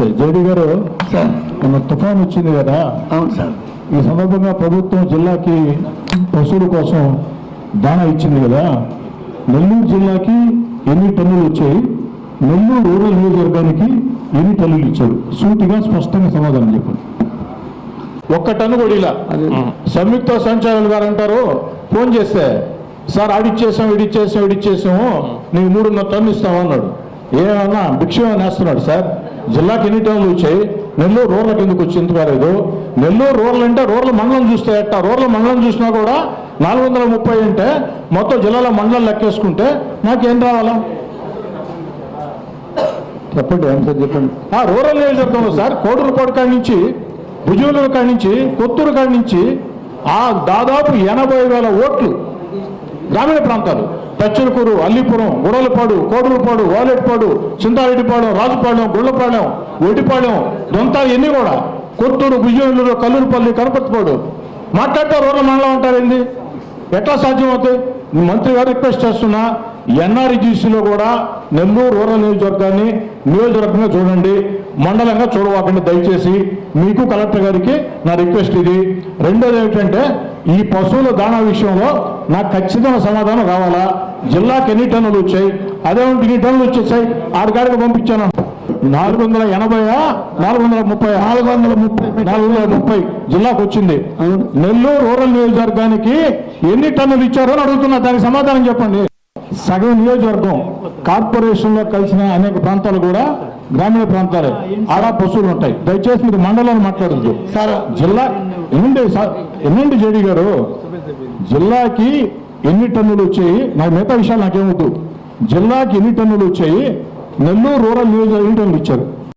నమస్తే జేడి గారు సార్. మన తుఫాన్ వచ్చింది కదా? అవును సార్. ఈ సందర్భంగా ప్రభుత్వం జిల్లాకి పశువుల కోసం దాణా ఇచ్చింది కదా? నెల్లూరు జిల్లాకి ఎన్ని టన్నులు వచ్చాయి? నెల్లూరు రూరల్ నియోజకవర్గానికి ఎన్ని టన్నులు ఇచ్చారు సూటిగా స్పష్టంగా సమాధానం చెప్పండి. ఒక్క టన్ను కూడా ఇలా. సంయుక్త సంచాలకులు గారు అంటారు ఫోన్ చేస్తే సార్ ఆడిచ్చేసాం ఇడిచ్చేసాం ఇడిచ్చేసాము నీకు మూడున్నర టన్ను ఇస్తామన్నాడు. ఏమన్నా భిక్ష నేస్తున్నాడు సార్? జిల్లాకి ఎన్ని టన్నులు వచ్చాయి? నెల్లూరు రోడ్ల ఎందుకు వచ్చి ఎందుకు నెల్లూరు రోడ్లు అంటే రోడ్ల మండలం చూస్తే ఎట్టా? రోడ్ల మండలం చూసినా కూడా నాలుగు వందల ముప్పై అంటే మొత్తం జిల్లాలో మండలం లెక్కేసుకుంటే నాకేం రావాలా? చెప్పండి ఆన్సర్ చెప్పండి. ఆ రూరల్ నియోజకవర్గంలో సార్. కోడూరుపాడు కాడి నుంచి భుజూరు కాడి నుంచి కొత్తూరు కాడి నుంచి ఆ దాదాపు ఎనభై వేల ఓట్లు గ్రామీణ ప్రాంతాలు. పచ్చలకూరు అల్లిపురం గుడలపాడు కోడలపాడు వాలెట్పాడు చింతారెడ్డిపాళెం రాజుపాళెం గుళ్ళపాళెం ఒడిపాళెం దొంతాలు ఎన్ని కూడా. కొత్తూరు భుజూరు కల్లూరుపల్లి కనపతిపాడు మాట్లాడితే రోడ్ల మండలం అంటారేంది ఎట్లా సాధ్యమవుతాయి? మంత్రి గారు రిక్వెస్ట్ చేస్తున్నా ఎన్ఆర్ఈజీసీలో కూడా నెల్లూరు రూరల్ నియోజకవర్గాన్ని నియోజకవర్గంగా చూడండి మండలంగా చూడవాకండి దయచేసి. మీకు కలెక్టర్ గారికి నా రిక్వెస్ట్ ఇది. రెండోది ఏమిటంటే ఈ పశువుల దాణా విషయంలో నాకు ఖచ్చితమైన సమాధానం కావాలా? జిల్లాకి ఎన్ని టన్నులు వచ్చాయి? అదేమిటి ఇన్ని టన్నులు వచ్చేసాయి? ఆడికాడికి పంపించాను. నాలుగు వందల ఎనభైయా? నాలుగు వందల ముప్పై నాలుగు వందల ముప్పై. నాలుగు వందల ముప్పై జిల్లాకు వచ్చింది. నెల్లూరు రూరల్ నియోజకవర్గానికి ఎన్ని టన్నులు ఇచ్చారో అడుగుతున్నా. దానికి సమాధానం చెప్పండి. సగం నియోజకవర్గం కార్పొరేషన్లో కలిసిన అనేక ప్రాంతాలు కూడా గ్రామీణ ప్రాంతాలే. ఆడ పశువులు ఉంటాయి. దయచేసి మీరు మండలాన్ని మాట్లాడద్దు సార్ జిల్లా ఎన్నండి సార్? ఎన్నండి జేడి గారు? జిల్లాకి ఎన్ని టన్నులు వచ్చాయి? నాకు మిగతా విషయాలు నాకేమొద్దు జిల్లాకి ఎన్ని టన్నులు వచ్చాయి? నెల్లూరు రూరల్ నియోజకవర్గం ఎన్ని టన్నులు ఇచ్చారు?